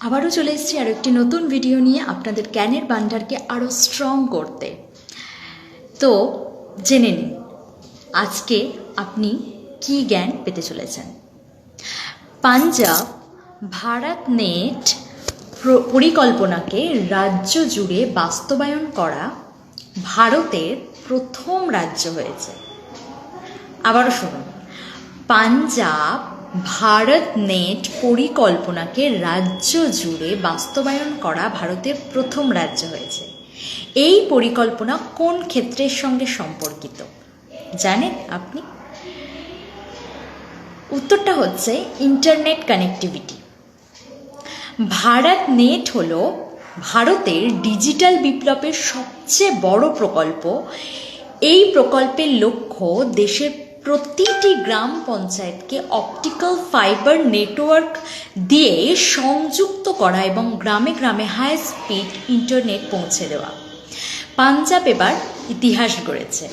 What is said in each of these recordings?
আবারও চলে এসেছি আরও একটি নতুন ভিডিও নিয়ে আপনাদের জ্ঞানের ভাণ্ডারকে আরও স্ট্রং করতে। তো, জেনে নিন, আজকে আপনি কি জ্ঞান পেতে চলেছেন? পাঞ্জাব ভারত নেট প্র- পরিকল্পনাকে রাজ্য জুড়ে বাস্তবায়ন করা ভারতের প্রথম রাজ্য হয়েছে। আবারও শুনুন, পাঞ্জাব ভারত নেট পরিকল্পনাকে রাজ্য জুড়ে বাস্তবায়ন করা ভারতের প্রথম রাজ্য হয়েছে। এই পরিকল্পনা কোন ক্ষেত্রের সঙ্গে সম্পর্কিত? জানেন আপনি? উত্তরটা হচ্ছে ইন্টারনেট কানেক্টিভিটি। ভারত নেট হল ভারতের ডিজিটাল বিপ্লবের সবচেয়ে বড় প্রকল্প। এই প্রকল্পের লক্ষ্য দেশের প্রতিটি গ্রাম পঞ্চায়েতকে অপটিক্যাল ফাইবার নেটওয়ার্ক দিয়ে সংযুক্ত করা এবং গ্রামে গ্রামে হাই স্পিড ইন্টারনেট পৌঁছে দেওয়া। পাঞ্জাব এবার ইতিহাস গড়েছে।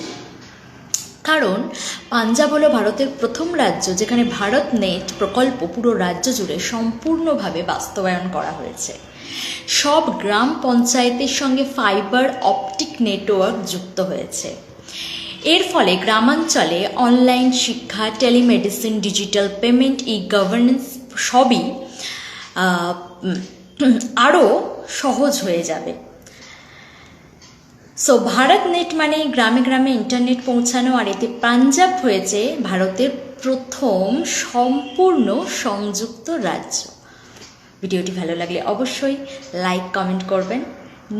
কারণ পাঞ্জাব হলো ভারতের প্রথম রাজ্য যেখানে ভারত নেট প্রকল্প পুরো রাজ্য জুড়ে সম্পূর্ণভাবে বাস্তবায়ন করা হয়েছে। সব গ্রাম পঞ্চায়েতের সঙ্গে ফাইবার অপটিক নেটওয়ার্ক যুক্ত হয়েছে। এর ফলে গ্রামাঞ্চলে অনলাইন শিক্ষা telemedicine digital payment E governance সবই আরও সহজ হয়ে যাবে। সো ভারত নেট মানে গ্রামে গ্রামে ইন্টারনেট পৌঁছানো, আর এতে পাঞ্জাব হয়েছে ভারতের প্রথম সম্পূর্ণ সংযুক্ত রাজ্য। ভিডিওটি ভালো লাগলে অবশ্যই লাইক কমেন্ট করবেন।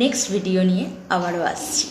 নেক্সট ভিডিও নিয়ে আবারও আসছি।